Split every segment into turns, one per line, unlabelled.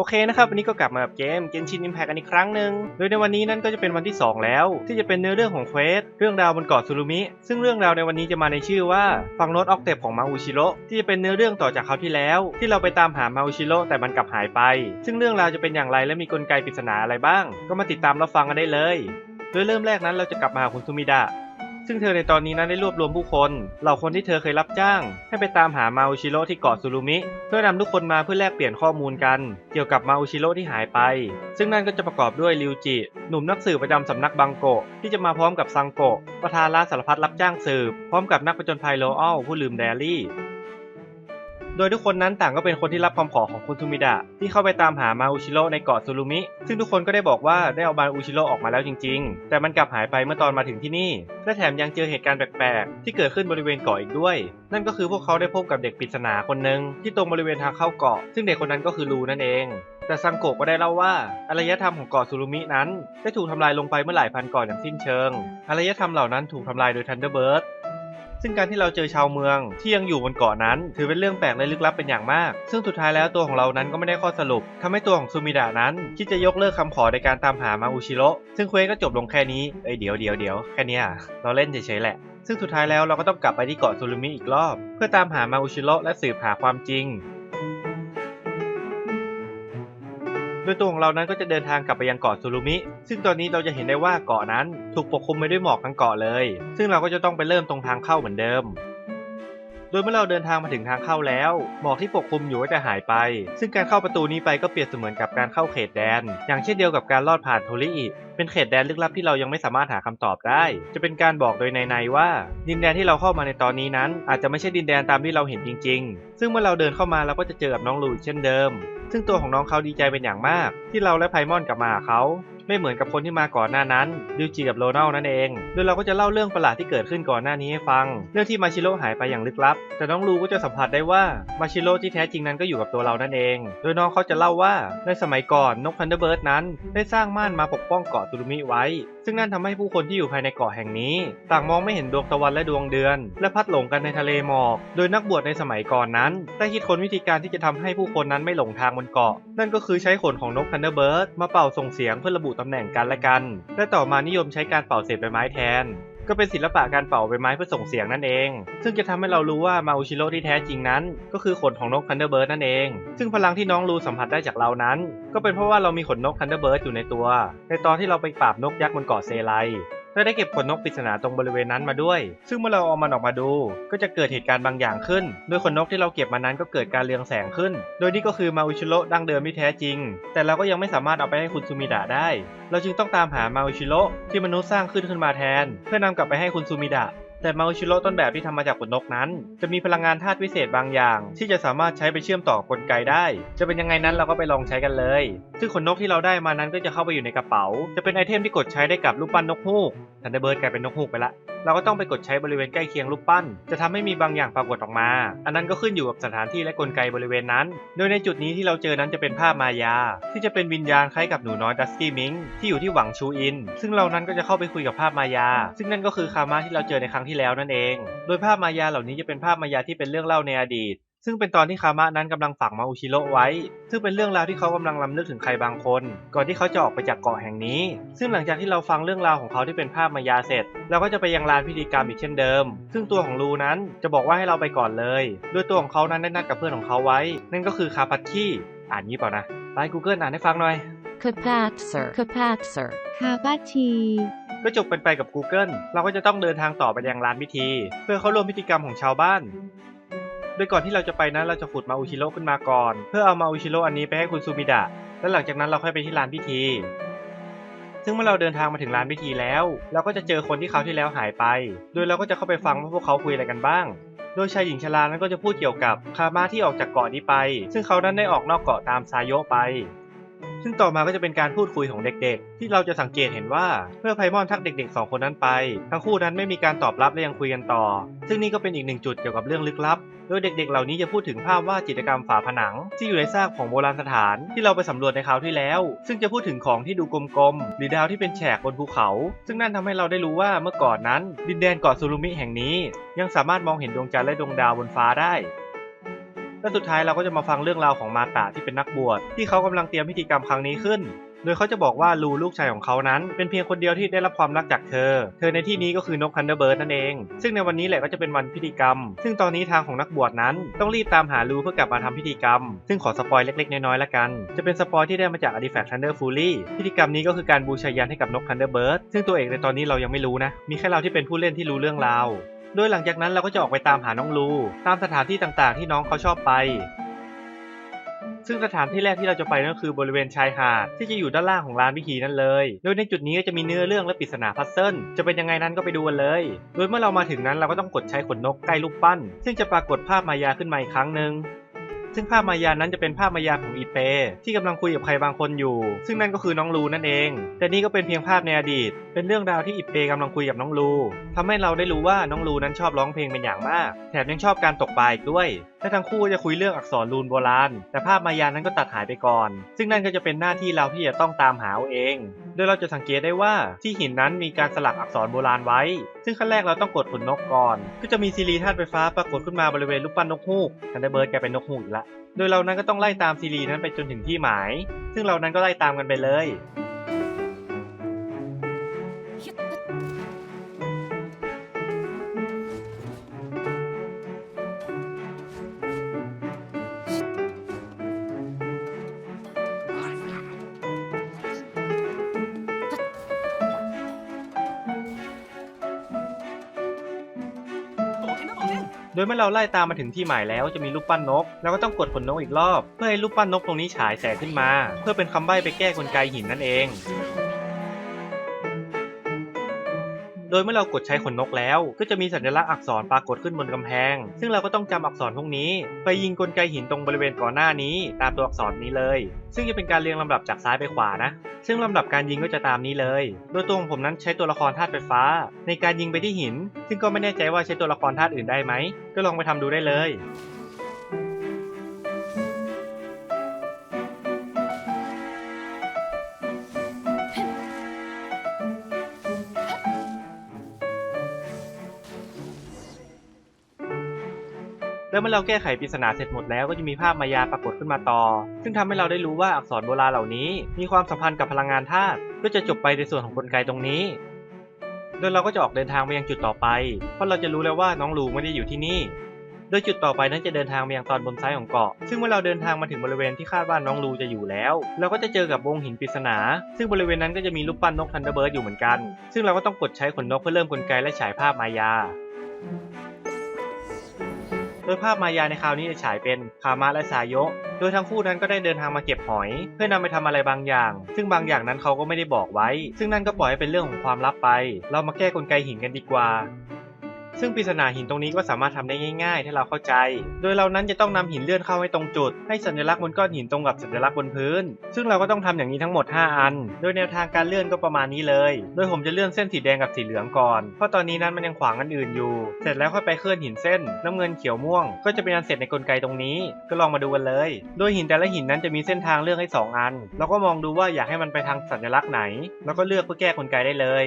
โอเคนะครับวันนี้ก็กลับมากับเกม Genshin Impact กันอีกครั้งหนึ่งโดยในวันนี้นั่นก็จะเป็นวันที่ 2 แล้ว ที่จะเป็นเนื้อเรื่องของเควสเรื่องราวบนเกาะซูรุมิ ซึ่งเรื่องราวในวันนี้จะมาในชื่อว่าฟังโนตออกเตปของมาอุชิโร่ที่จะเป็นเนื้อเรื่องต่อจากคราวที่แล้ว ที่เราไปตามหามาอุชิโร่แต่มันกลับหายไป ซึ่งเรื่องราวจะเป็นอย่างไรและมีกลไกปริศนาอะไรบ้าง ก็มาติดตามรับฟังกันได้เลย โดยเริ่มแรกนั้นเราจะกลับมาหาคุณซูมิดะ ซึ่งเธอในตอนนี้นั้นได้รวบรวมผู้คน เหล่าคนที่เธอเคยรับจ้าง ให้ไปตามหามาอุชิโร่ที่เกาะซูรุมิ เพื่อนำทุกคนมาเพื่อแลกเปลี่ยนข้อมูลกัน เกี่ยวกับมาอุชิโร่ที่หายไป ซึ่งนั่นก็จะประกอบด้วยริวจิ หนุ่มนักสืบประจำสำนักบังโกะที่จะมาพร้อมกับซังโกะประธานราชสารพัดรับจ้างสืบ พร้อมกับนักประจญภัยโลอัลผู้ลืมแดรี่ โดยทุกคนนั้นต่างก็เป็นคนที่รับคำขอของคุณทูมิดะที่เข้าไปตามหามาอุชิโร่ในเกาะซูรุมิ ซึ่งทุกคนก็ได้บอกว่าได้เอามาอุชิโร่ออกมาแล้วจริง ๆ แต่มันกลับหายไปเมื่อตอนมาถึงที่นี่และแถมยังเจอเหตุการณ์แปลกๆ ที่เกิดขึ้นบริเวณเกาะอีกด้วย นั่นก็คือพวกเขาได้พบกับเด็กปริศนาคนหนึ่งที่ตรงบริเวณทางเข้าเกาะ ซึ่งเด็กคนนั้นก็คือลูนั่นเองแต่ซังโกะก็ได้เล่าว่าอารยธรรมของเกาะซูรุมินั้น ได้ถูกทำลายลงไปเมื่อหลายพันก่อนอย่างสิ้นเชิงอารยธรรมเหล่านั้นถูกทำลายโดยทันเดอร์เบิร์ด ซึ่งการที่เราเจอชาวเมืองที่ยังอยู่บนเกาะนั้น ถือเป็นเรื่องแปลกและลึกลับเป็นอย่างมาก ซึ่งสุดท้ายแล้วตัวของเรานั้นก็ไม่ได้ข้อสรุปทำให้ตัวของซูมิดะนั้นคิดจะยกเลิกคำขอในการตามหามาอุชิโร่ซึ่งเควสก็จบลงแค่นี้เอ้ยเดี๋ยวเดี๋ยวเดี๋ยวแค่นี้อะเราเล่นเฉยๆแหละซึ่งสุดท้ายแล้วเราก็ต้องกลับไปที่เกาะซูรุมิอีกรอบ เพื่อตามหามาอุชิโร่และสืบหาความจริง โดยตัวของเรานั้นก็จะเดินทางกลับไปยังเกาะซูรุมิ ซึ่งตอนนี้เราจะเห็นได้ว่าเกาะนั้นถูกปกคลุมไปด้วยหมอกทั้งเกาะเลย ซึ่งเราก็จะต้องไปเริ่มตรงทางเข้าเหมือนเดิม โดยเมื่อเราเดินทางมาถึงทางเข้าแล้ว หมอกที่ปกคลุมอยู่ก็จะหายไป ซึ่งการเข้าประตูนี้ไปก็เปรียบเสมือนกับการเข้าเขตแดน อย่างเช่นเดียวกับการลอดผ่านโทริอิ เป็นเขตแดนลึกลับที่เรายังไม่สามารถหาคำตอบได้ จะเป็นการบอกโดยในๆว่า ดินแดนที่เราเข้ามาในตอนนี้นั้น อาจจะไม่ใช่ดินแดนตามที่เราเห็นจริง ๆ ซึ่งเมื่อเราเดินเข้ามาเราก็จะเจอกับน้องลูอีกเช่นเดิม ซึ่งตัวของน้องเขาดีใจเป็นอย่างมาก ที่เราและไพมอนกลับมาหาเขา ไม่เหมือนกับคนที่มาก่อนหน้านั้นดิวจิกับโรนัลนั่นเอง โดยเราก็จะเล่าเรื่องประหลาดที่เกิดขึ้นก่อนหน้านี้ให้ฟัง เรื่องที่มาชิโร่หายไปอย่างลึกลับ แต่น้องลูก็จะสัมผัสได้ว่ามาชิโร่ที่แท้จริงนั้นก็อยู่กับตัวเรานั่นเอง โดยน้องเขาจะเล่าว่าในสมัยก่อนนกพันเดอร์เบิร์ดนั้น ได้สร้างม่านมาปกป้องเกาะตุรุมิไว้ ซึ่งนั่นทำให้ผู้คนที่อยู่ภายในเกาะแห่งนี้ ต่างมองไม่เห็นดวงตะวันและดวงเดือน และพัดหลงกันในทะเลหมอก โดยนักบวชในสมัยก่อนนั้น ได้คิดค้นวิธีการที่จะทำให้ผู้คนนั้นไม่หลงทางบนเกาะ นั่นก็คือใช้ขนของนกทันเดอร์เบิร์ดมาเป่าส่งเสียงเพื่อระบุตำแหน่งกันและกัน และต่อมานิยมใช้การเป่าเศษใบไม้แทน ก็เป็นศิลปะการเป่าใบไม้เพื่อส่งเสียงนั่นเอง ซึ่งจะทำให้เรารู้ว่ามาอุชิโร่ที่แท้จริงนั้น ก็คือขนของนกทันเดอร์เบิร์ดนั่นเอง ซึ่งพลังที่น้องรูสัมผัสได้จากเรานั้น ก็เป็นเพราะว่าเรามีขนนกทันเดอร์เบิร์ดอยู่ในตัว ในตอนที่เราไปปราบนกยักษ์บนเกาะเซไล และได้เก็บขนนกปริศนาตรงบริเวณนั้นมาด้วย ซึ่งเมื่อเราเอามันออกมาดู ก็จะเกิดเหตุการณ์บางอย่างขึ้น โดยขนนกที่เราเก็บมานั้นก็เกิดการเรืองแสงขึ้น โดยนี่ก็คือมาอุชิโร่ดั้งเดิมที่แท้จริง แต่เราก็ยังไม่สามารถเอาไปให้คุณซูมิดะได้ เราจึงต้องตามหามาอุชิโร่ที่มนุษย์สร้างขึ้นขึ้นมาแทน เพื่อนำกลับไปให้คุณซูมิดะ แต่มาอุชิโร่ต้นแบบที่ทำมาจากขนนกนั้น จะมีพลังงานธาตุวิเศษบางอย่าง ที่จะสามารถใช้ไปเชื่อมต่อกลไกได้ จะเป็นยังไงนั้นเราก็ไปลองใช้กันเลย ซึ่งขนนกที่เราได้มานั้นก็จะเข้าไปอยู่ในกระเป๋า จะเป็นไอเทมที่กดใช้ได้กับรูปปั้นนกฮูกทันเดเบิร์ดกลายเป็นนกฮูกไปละ เราก็ต้องไปกดใช้บริเวณใกล้เคียงรูปปั้น จะทำให้มีบางอย่างปรากฏออกมา อันนั้นก็ขึ้นอยู่กับสถานที่และกลไกบริเวณนั้น โดยในจุดนี้ที่เราเจอนั้นจะเป็นภาพมายา ที่จะเป็นวิญญาณคล้ายกับหนูน้อยดัสกี้มิงที่อยู่ที่หวังชูอิน ซึ่งเรานั้นก็จะเข้าไปคุยกับภาพมายา ซึ่งนั่นก็คือคามาที่เราเจอในครั้งที่แล้วนั่นเอง โดยภาพมายาเหล่านี้จะเป็นภาพมายาที่เป็นเรื่องเล่าในอดีต ซึ่งเป็นตอนที่คามะนั้นกำลังฝังมาอุชิโร่ไว้ ซึ่งเป็นเรื่องราวที่เขากำลังลำลึกถึงใครบางคน ก่อนที่เขาจะออกไปจากเกาะแห่งนี้ ซึ่งหลังจากที่เราฟังเรื่องราวของเขาที่เป็นภาพมายาเสร็จ เราก็จะไปยังลานพิธีกรรมอีกเช่นเดิม ซึ่งตัวของลูนั้นจะบอกว่าให้เราไปก่อนเลยโดยตัวของเขานั้นได้นัดกับเพื่อนของเขาไว้ นั่นก็คือคาพัตคีอ่านงี้เปล่านะไป Google อ่านให้ฟังหน่อย
Kapatser. Kapatser.
คาบาชี
ก็จบเป็นไปกับ Google เราก็จะต้องเดินทางต่อไปยังลานพิธี เพื่อเข้าร่วมพิธีกรรมของชาวบ้าน โดยก่อนที่เราจะไปนั้นเราจะขุดมาอุชิโร่ขึ้นมาก่อน เพื่อเอามาอุชิโร่อันนี้ไปให้คุณซูมิดะแล้วหลังจากนั้นเราค่อยไปที่ลานพิธี ซึ่งเมื่อเราเดินทางมาถึงลานพิธีแล้ว เราก็จะเจอคนที่เขาที่แล้วหายไป โดยเราก็จะเข้าไปฟังว่าพวกเขาคุยอะไรกันบ้าง โดยชายหญิงชรานั้นก็จะพูดเกี่ยวกับคามาที่ออกจากเกาะนี้ไป ซึ่งเขานั้นได้ออกนอกเกาะตามซาโยไปซึ่งต่อมาก็จะเป็นการพูดคุยของเด็กๆ ที่เราจะสังเกตเห็นว่าเมื่อไพมอนทักเด็กๆสองคนนั้นไป ทั้งคู่นั้นไม่มีการตอบรับและยังคุยกันต่อ ซึ่งนี่ก็เป็นอีกหนึ่งจุดเกี่ยวกับเรื่องลึกลับ โดยเด็กๆ เหล่านี้จะพูดถึงภาพวาดจิตรกรรมฝาผนัง ที่อยู่ในซากของโบราณสถานที่เราไปสำรวจในคราวที่แล้ว ซึ่งจะพูดถึงของที่ดูกลมๆ หรือดาวที่เป็นแฉกบนภูเขา ซึ่งนั่นทำให้เราได้รู้ว่าเมื่อก่อนนั้น ดินแดนเกาะซูรุมิแห่งนี้ ยังสามารถมองเห็นดวงจันทร์และดวงดาวบนฟ้าได้และสุดท้ายเราก็จะมาฟังเรื่องราวของมาตะที่เป็นนักบวชที่เขากำลังเตรียมพิธีกรรมครั้งนี้ขึ้น โดยเขาจะบอกว่าลูลูกชายของเขานั้น เป็นเพียงคนเดียวที่ได้รับความรักจากเธอ เธอในที่นี้ก็คือนกคันเดอร์เบิร์ดนั่นเอง ซึ่งในวันนี้แหละก็จะเป็นวันพิธีกรรม ซึ่งตอนนี้ทางของนักบวชนั้น ต้องรีบตามหาลูเพื่อกลับมาทำพิธีกรรม ซึ่งขอสปอยเล็กๆ น้อยๆละกัน จะเป็นสปอยที่ได้มาจากอ r t ิแฟกต์ทันเดอร์ฟูลี่พิธีกรรมนี้ก็คือการบูชายันให้กับนกคันเดอร์เบิร์ดซึ่งตัวเอกในตอนนี้เรายังไม่รู้นะ มีแค่เราที่เป็นผู้เล่นที่รู้เรื่องราวโดยหลังจากนั้นเราก็จะออกไปตามหาน้องลู ตามสถานที่ต่างๆ ที่น้องเขาชอบไป ซึ่งสถานที่แรกที่เราจะไปนั่นก็คือบริเวณชายหาดที่จะอยู่ด้านล่างของร้านวิธีนั่นเลย โดยในจุดนี้ก็จะมีเนื้อเรื่องและปริศนาพัซเซิลจะเป็นยังไงนั้นก็ไปดูกันเลย โดยเมื่อเรามาถึงนั้นเราก็ต้องกดใช้ขนนกใกล้รูปปั้น ซึ่งจะปรากฏภาพมายาขึ้นมาอีกครั้งหนึ่ง ซึ่งภาพมายานั้นจะเป็นภาพมายาของอีเป ที่กำลังคุยกับใครบางคนอยู่ ซึ่งนั่นก็คือน้องลูนั่นเอง แต่นี่ก็เป็นเพียงภาพในอดีต เป็นเรื่องราวที่อีเปกำลังคุยกับน้องลูทำให้เราได้รู้ว่าน้องลูนั้นชอบร้องเพลงเป็นอย่างมาก แถมยังชอบการตกปลาอีกด้วยและทั้งคู่จะคุยเรื่องอักษรรูนโบราณ แต่ภาพมายานั้นก็ตัดหายไปก่อน ซึ่งนั่นก็จะเป็นหน้าที่เราที่จะต้องตามหาเอง โดยเราจะสังเกตได้ว่าที่หินนั้นมีการสลักอักษรโบราณไว้ ซึ่งขั้นแรกเราต้องกดขนนกก่อน ก็จะมีซีรีธาตุไฟฟ้าปรากฏขึ้นมาบริเวณรูปปั้นนกฮูกทันเดอร์เบิร์ดแกเป็นนกฮูกอีกละโดยเรานั้นก็ต้องไล่ตามซีรีส์นั้นไปจนถึงที่หมาย ซึ่งเรานั้นก็ไล่ตามกันไปเลย ยเมื่อเราไล่ตามมาถึงที่หมายแล้วจะมีรูปปั้นนกเราก็ต้องกดขนนกอีกรอบ เพื่อให้รูปปั้นนกตรงนี้ฉายแสงขึ้นมา เพื่อเป็นคำใบ้ไปแก้กลไกหินนั่นเอง โดยเมื่อเรากดใช้ขนนกแล้ว ก็จะมีสัญลักษณ์อักษรปรากฏขึ้นบนกำแพง ซึ่งเราก็ต้องจำอักษรพวกนี้ ไปยิงกลไกหินตรงบริเวณก่อนหน้านี้ ตามตัวอักษรนี้เลย ซึ่งจะเป็นการเรียงลำดับจากซ้ายไปขวานะ ซึ่งลำดับการยิงก็จะตามนี้เลย โดยตัวของผมนั้นใช้ตัวละครธาตุไฟฟ้า ในการยิงไปที่หิน ซึ่งก็ไม่แน่ใจว่าใช้ตัวละครธาตุอื่นได้ไหมก็ลองไปทำดูได้เลย แล้วเมื่อเราแก้ไขปริศนาเสร็จหมดแล้วก็จะมีภาพมายาปรากฏขึ้นมาต่อ ซึ่งทำให้เราได้รู้ว่าอักษรโบราณเหล่านี้ มีความสัมพันธ์กับพลังงานธาตุก็จะจบไปในส่วนของกลไกตรงนี้ โดยเราก็จะออกเดินทางไปยังจุดต่อไป เพราะเราจะรู้แล้วว่าน้องลูไม่ได้อยู่ที่นี่ โดยจุดต่อไปนั้นจะเดินทางไปยังตอนบนซ้ายของเกาะ ซึ่งเมื่อเราเดินทางมาถึงบริเวณที่คาดว่าน้องลูจะอยู่แล้ว เราก็จะเจอกับวงหินปริศนา ซึ่งบริเวณนั้นก็จะมีรูปปั้นนกทันเดอร์เบิร์ดอยู่เหมือนกัน ซึ่งเราก็ต้องกดใช้ขนนกเพื่อเริ่มกลไกและฉายภาพมายา ดยภาพมายาในคราวนี้จะฉายเป็นคามะและสาโยะ โดยทั้งคู่นั้นก็ได้เดินทางมาเก็บหอย เพื่อนำไปทำอะไรบางอย่าง ซึ่งบางอย่างนั้นเขาก็ไม่ได้บอกไว้ ซึ่งนั่นก็ปล่อยให้เป็นเรื่องของความลับไป เรามาแก้กลไกหินกันดีกว่า ซึ่งปริศนาหินตรงนี้ก็สามารถทำได้ง่ายๆ ถ้าเราเข้าใจ โดยเรานั้นจะต้องนำหินเลื่อนเข้าให้ตรงจุด ให้สัญลักษณ์บนก้อนหินตรงกับสัญลักษณ์บนพื้น ซึ่งเราก็ต้องทำอย่างนี้ทั้งหมด 5 อัน โดยแนวทางการเลื่อนก็ประมาณนี้เลย โดยผมจะเลื่อนเส้นสีแดงกับสีเหลืองก่อน เพราะตอนนี้นั้นมันยังขวางอันอื่นอยู่ เสร็จแล้วค่อยไปเคลื่อนหินเส้น น้ำเงินเขียวม่วง ก็จะเป็นอันเสร็จในกลไกตรงนี้ ก็ลองมาดูกันเลย โดยหินแต่ละหินนั้นจะมีเส้นทางเลือกให้สองอัน เราก็มองดูว่าอยากให้มันไปทางสัญลักษณ์ไหน แล้วก็เลือกเพื่อแก้กลไกได้เลย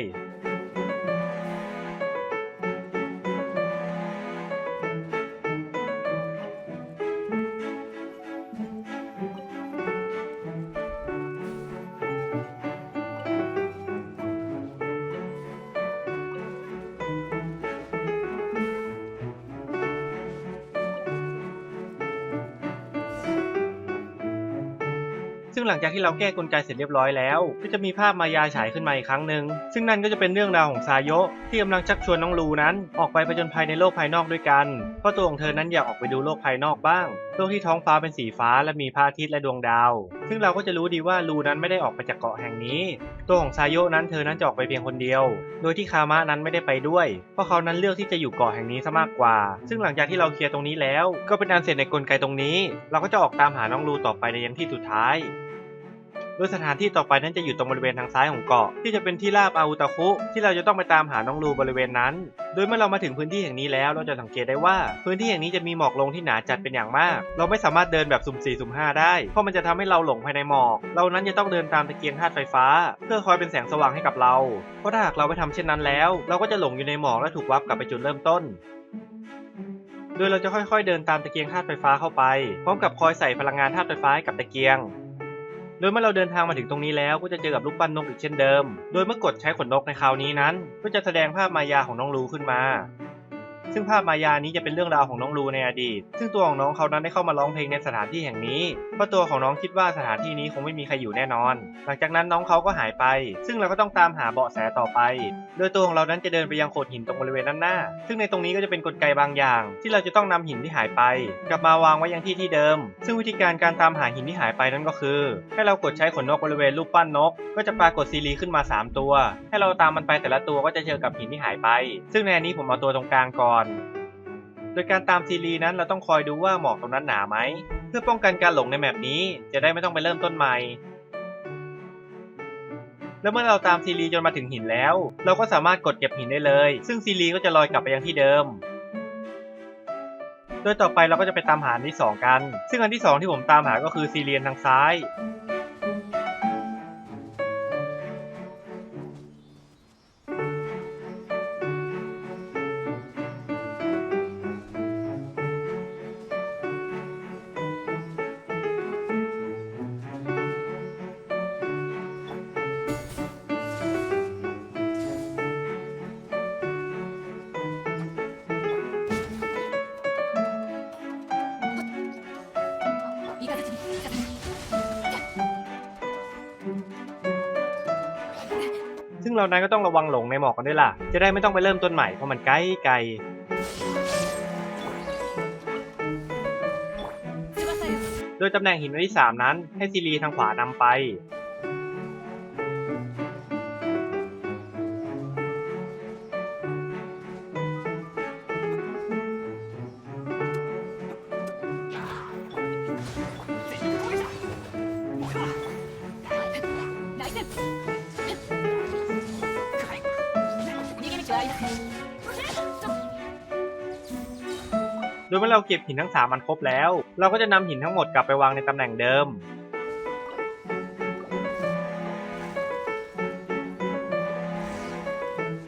ซึ่งหลังจากที่เราแก้กลไกเสร็จเรียบร้อยแล้ว ก็จะมีภาพมายาฉายขึ้นมาอีกครั้งหนึ่งซึ่งนั่นก็จะเป็นเรื่องราวของซาโยะที่กำลังชักชวนน้องลูนั้น ออกไปผจญภัยในโลกภายนอกด้วยกัน เพราะตัวของเธอนั้นอยากออกไปดูโลกภายนอกบ้าง โลกที่ท้องฟ้าเป็นสีฟ้าและมีพระอาทิตย์และดวงดาว ซึ่งเราก็จะรู้ดีว่าลูนั้นไม่ได้ออกไปจากเกาะแห่งนี้ ตัวของซาโยนั้นเธอนั้นจะออกไปเพียงคนเดียว โดยที่คามะนั้นไม่ได้ไปด้วย เพราะเขานั้นเลือกที่จะอยู่เกาะแห่งนี้ซะมากกว่า ซึ่งหลังจากที่เราเคลียร์ตรงนี้แล้ว ก็เป็นอันเสร็จในกลไกตรงนี้ เราก็จะออกตามหาน้องลูต่อไปในยันที่สุดท้าย โดยสถานที่ต่อไปนั้นจะอยู่ตรงบริเวณทางซ้ายของเกาะ ที่จะเป็นที่ราบอาอุตาคุ ที่เราจะต้องไปตามหาน้องลูบริเวณนั้น โดยเมื่อเรามาถึงพื้นที่แห่งนี้แล้วเราจะสังเกตได้ว่า พื้นที่แห่งนี้จะมีหมอกลงที่หนาจัดเป็นอย่างมาก เราไม่สามารถเดินแบบสุ่ม4สุ่ม5ได้เพราะมันจะทำให้เราหลงภายในหมอก เรานั้นจะต้องเดินตามตะเกียงธาตุไฟฟ้า เพื่อคอยเป็นแสงสว่างให้กับเรา เพราะถ้าหากเราไปทำเช่นนั้นแล้ว เราก็จะหลงอยู่ในหมอกและถูกวับกลับไปจุดเริ่มต้นโดยเราจะค่อยๆ เดินตามตะเกียงธาตุไฟฟ้าเข้าไป พร้อมกับคอยใส่พลังงานธาตุไฟฟ้าให้กับตะเกียง ดยเมื่อเราเดินทางมาถึงตรงนี้แล้วก็จะเจอกับลูกปั้นนกอีกเช่นเดิม โดยเมื่อกดใช้ขนนกในคราวนี้นั้น ก็จะแสดงภาพมายาของน้องรูขึ้นมา ซึ่งภาพมายานี้จะเป็นเรื่องราวของน้องลูในอดีต ซึ่งตัวของน้องเขานั้นได้เข้ามาร้องเพลงในสถานที่แห่งนี้ เพราะตัวของน้องคิดว่าสถานที่นี้คงไม่มีใครอยู่แน่นอน หลังจากนั้นน้องเขาก็หายไป ซึ่งเราก็ต้องตามหาเบาะแสต่อไป โดยตัวของเรานั้นจะเดินไปยังโขดหินตรงบริเวณด้านหน้า ซึ่งในตรงนี้ก็จะเป็นกลไกบางอย่าง ที่เราจะต้องนำหินที่หายไป กลับมาวางไว้ยังที่ที่เดิม ซึ่งวิธีการการตามหาหินที่หายไปนั้นก็คือ ให้เรากดใช้ขนนกบริเวณรูปปั้นนก ก็จะปรากฏซีรีขึ้นมา 3 ตัว ให้เราตามมันไปแต่ละตัวก็จะเจอกับหินที่หายไป ซึ่งในนี้ผมเอาตัวตรงกลางก่อนโดยการตามซีรีนั้นเราต้องคอยดูว่าหมอกตรงนั้นหนาไหม เพื่อป้องกันการหลงในแมปนี้ จะได้ไม่ต้องไปเริ่มต้นใหม่ แล้วเมื่อเราตามซีรีจนมาถึงหินแล้ว เราก็สามารถกดเก็บหินได้เลย ซึ่งซีรีก็จะลอยกลับไปยังที่เดิมโดยต่อไปเราก็จะไปตามหาอันที่ 2 กัน ซึ่งอันที่ 2 ที่ผมตามหาก็คือซีเรียนทางซ้าย งเรานั้นก็ต้องระวังหลงในหมอกกันด้วยล่ะ จะได้ไม่ต้องไปเริ่มต้นใหม่เพราะมันไกลไกลโดยตำแหน่งหินอันที่ 3 นั้นให้ซีรีทางขวานำไป มื่อเราเก็บหินทั้งสามมันครบแล้ว เราก็จะนำหินทั้งหมดกลับไปวางในตำแหน่งเดิม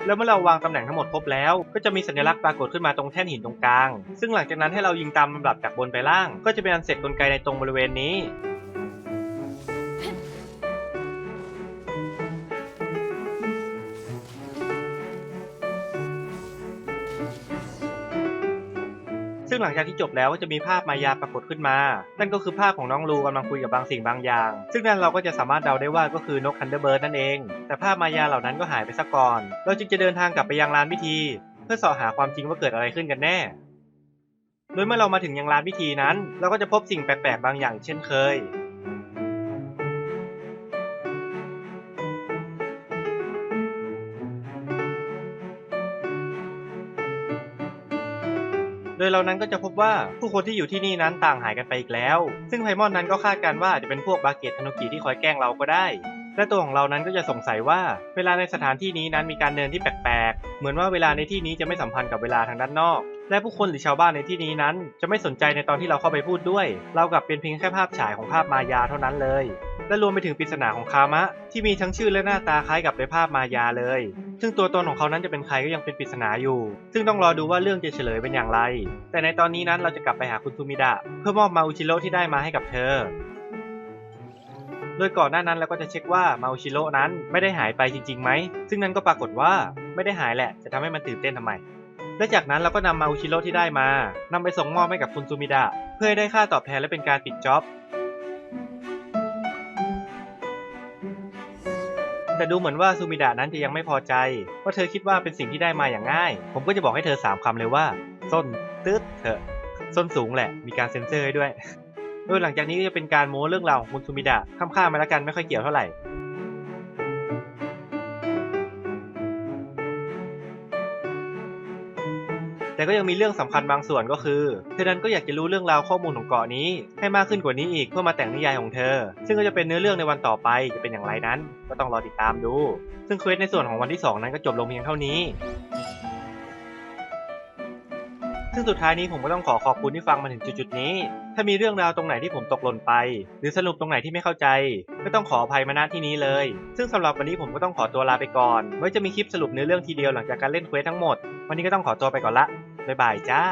แล้วเมื่อเราวางตำแหน่งทั้งหมดครบแล้ว ก็จะมีสัญลักษณ์ปรากฏขึ้นมาตรงแท่นหินตรงกลาง ซึ่งหลังจากนั้นให้เรายิงตามลำดับจากบนไปล่าง ก็จะเป็นอันเสร็จกลไกในตรงบริเวณนี้ ซึ่งหลังจากที่จบแล้วก็จะมีภาพมายาปรากฏขึ้นมา นั่นก็คือภาพของน้องลูกำลังคุยกับบางสิ่งบางอย่าง ซึ่งนั่นเราก็จะสามารถเดาได้ว่าก็คือนกคันเดอร์เบิร์ดนั่นเอง แต่ภาพมายาเหล่านั้นก็หายไปซะก่อน เราจึงจะเดินทางกลับไปยังลานพิธี เพื่อสอบหาความจริงว่าเกิดอะไรขึ้นกันแน่โดยเมื่อเรามาถึงยังลานพิธีนั้น เราก็จะพบสิ่งแปลกๆบางอย่างเช่นเคย ยเรานั้นก็จะพบว่าผู้คนที่อยู่ที่นี่นั้นต่างหายกันไปอีกแล้ว ซึ่งไพมอนนั้นก็คาดการณ์ว่าจะเป็นพวกบาเกตธนุกิที่คอยแกล้งเราก็ได้ และตัวของเรานั้นก็จะสงสัยว่าเวลาในสถานที่นี้นั้นมีการเดินที่แปลกๆ เหมือนว่าเวลาในที่นี้จะไม่สัมพันธ์กับเวลาทางด้านนอก และผู้คนหรือชาวบ้านในที่นี้นั้น จะไม่สนใจในตอนที่เราเข้าไปพูดด้วย เรากลับเป็นเพียงแค่ภาพฉายของภาพมายาเท่านั้นเลย และรวมไปถึงปริศนาของคามะ ที่มีทั้งชื่อและหน้าตาคล้ายกับในภาพมายาเลย ซึ่งตัวตนของเขานั้นจะเป็นใครก็ยังเป็นปริศนาอยู่ ซึ่งต้องรอดูว่าเรื่องจะเฉลยเป็นอย่างไร แต่ในตอนนี้นั้นเราจะกลับไปหาคุณซูมิดะเพื่อมอบมาอุชิโร่ที่ได้มาให้กับเธอ โดยก่อนหน้านั้นเราก็จะเช็คว่ามาอุชิโร่นั้นไม่ได้หายไปจริงๆไหม ซึ่งนั้นก็ปรากฏว่าไม่ได้หายแหละ จะทำให้มันตื่นเต้นทำไมและจากนั้นเราก็นำมาอุชิโร่ที่ได้มานำไปส่งมอบให้กับคุณซูมิดะเพื่อให้ได้ค่าตอบแทนและเป็นการปิดจ็อบแต่ดูเหมือนว่าซูมิดะนั้นจะยังไม่พอใจว่าเธอคิดว่าเป็นสิ่งที่ได้มาอย่างง่าย ผมก็จะบอกให้เธอสามคำเลยว่า ส้น ตึ๊ดเถอะ ส้นสูงแหละ มีการเซ็นเซอร์ด้วย โดยหลังจากนี้ก็จะเป็นการโม้เรื่องราวของคุณซูมิดะข้ามๆมาแล้วกันไม่ค่อยเกี่ยวเท่าไหร่แต่ก็ยังมีเรื่องสำคัญบางส่วนก็คือ เธอนั้นก็อยากจะรู้เรื่องราวข้อมูลของเกาะนี้ ให้มากขึ้นกว่านี้อีกเพื่อมาแต่งนิยายของเธอ ซึ่งก็จะเป็นเนื้อเรื่องในวันต่อไปจะเป็นอย่างไรนั้น ก็ต้องรอติดตามดู ซึ่งเควสในส่วนของวันที่ 2 นั้นก็จบลงเพียงเท่านี้ ซึ่งสุดท้ายนี้ผมก็ต้องขอขอบคุณที่ฟังมาถึงจุดๆนี้ ถ้ามีเรื่องราวตรงไหนที่ผมตกหล่นไป หรือสรุปตรงไหนที่ไม่เข้าใจ ก็ต้องขออภัยมาณที่นี้เลย ซึ่งสำหรับวันนี้ผมก็ต้องขอตัวลาไปก่อนไว้จะมีคลิปสรุปเนื้อเรื่องทีเดียวหลังจากการเล่นเควสทั้งหมด วันนี้ก็ต้องขอตัวไปก่อนละบ๊ายบายจ้า